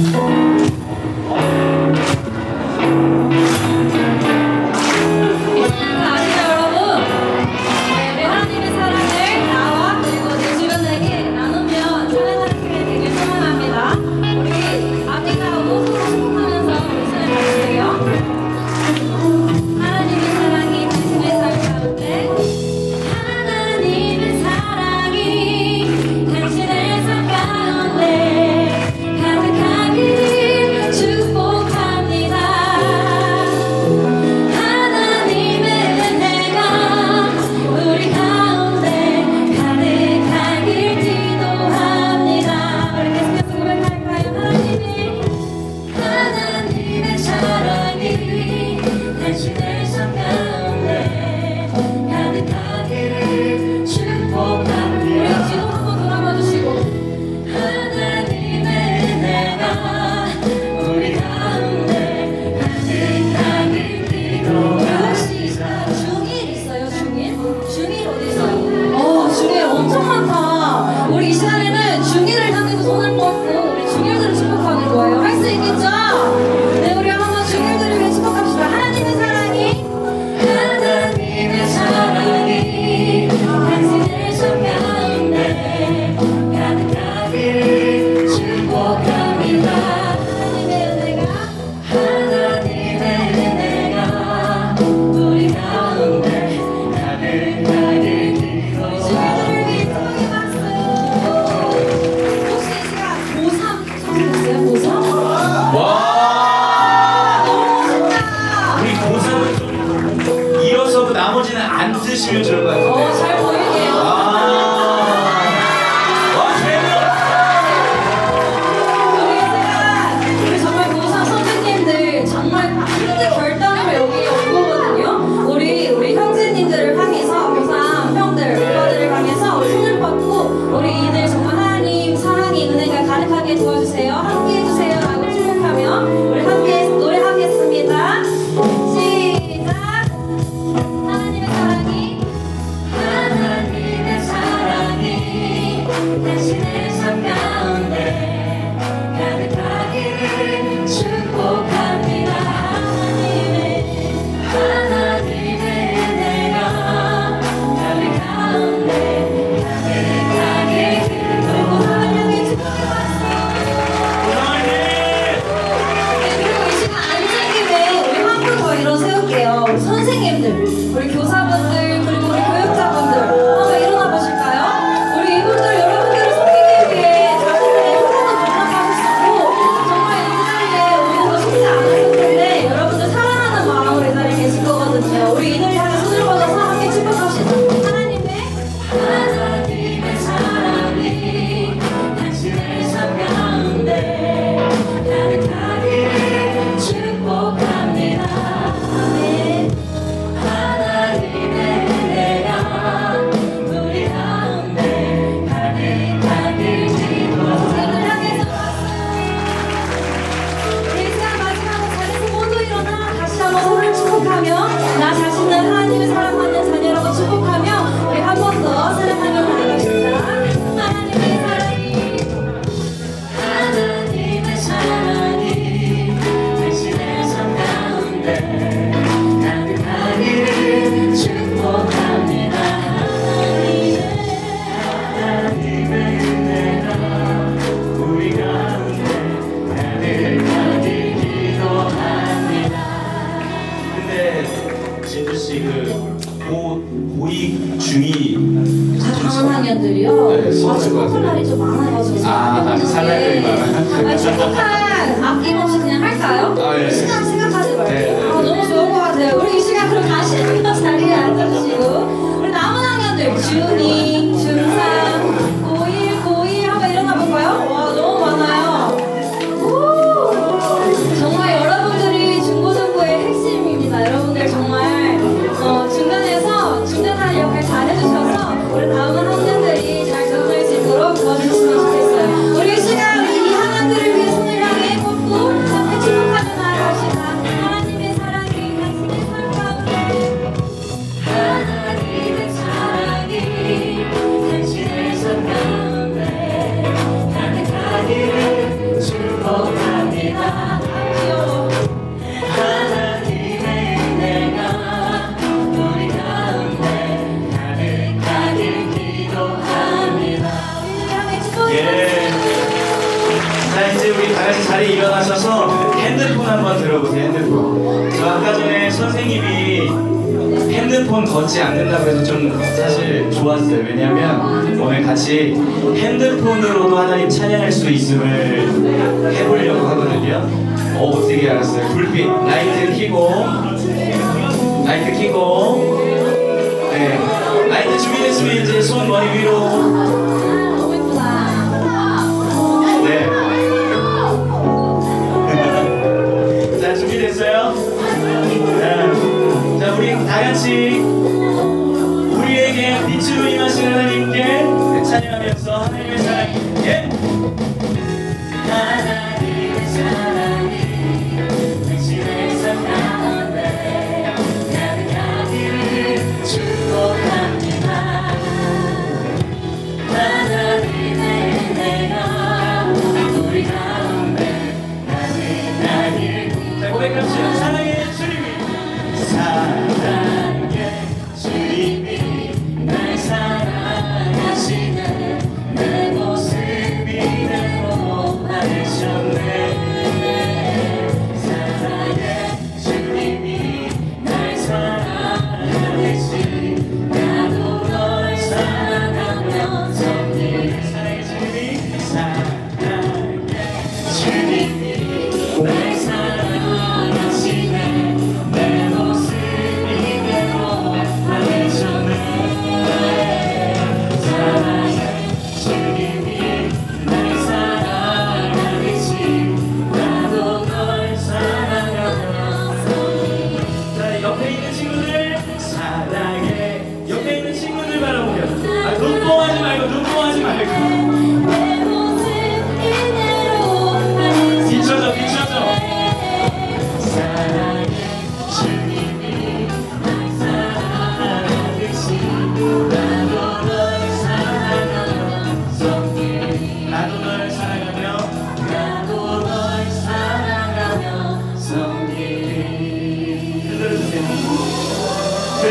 Música one more. 함께 도와주세요. 함께 해주세요. 라고 축복하며 우리 함께 노래하겠습니다. 시작! 하나님의 사랑이 하나님의 사랑이 당신의 성령 등이 아, 다학년들이요? 네, 아, 축복할 날이 좀 많아가지고. 아, 살날들이 많아요? 아, 축복한 아낌없이 그냥 할까요? 아, 예. 시간 생각하지 말고. 네. 아, 너무 좋은 것 같아요. 우리 이 시간 그럼 다시 자리에 앉아주시고. 이제 우리 다 같이 자리에 일어나셔서 핸드폰 한번 들어보세요. 핸드폰. 저 아까 전에 선생님이 핸드폰 걷지 않는다고 해서 좀 사실 좋았어요. 왜냐면 오늘 같이 핸드폰으로도 하나님 찬양할 수 있음을 해보려고 하거든요. 오, 어떻게 알았어요? 불빛, 라이트 켜고, 라이트 켜고, 네. 라이트 준비됐으면 이제 손 머리 위로. 같이 우리에게 빛으로 임하신 하나님께 찬양하면서 하나님의 사랑, 예! 하나님의 사랑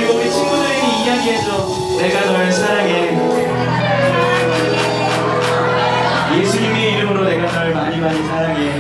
그리고 우리 친구들에게 이야기해줘. 내가 널 사랑해. 예수님의 이름으로 내가 널 많이 많이 사랑해.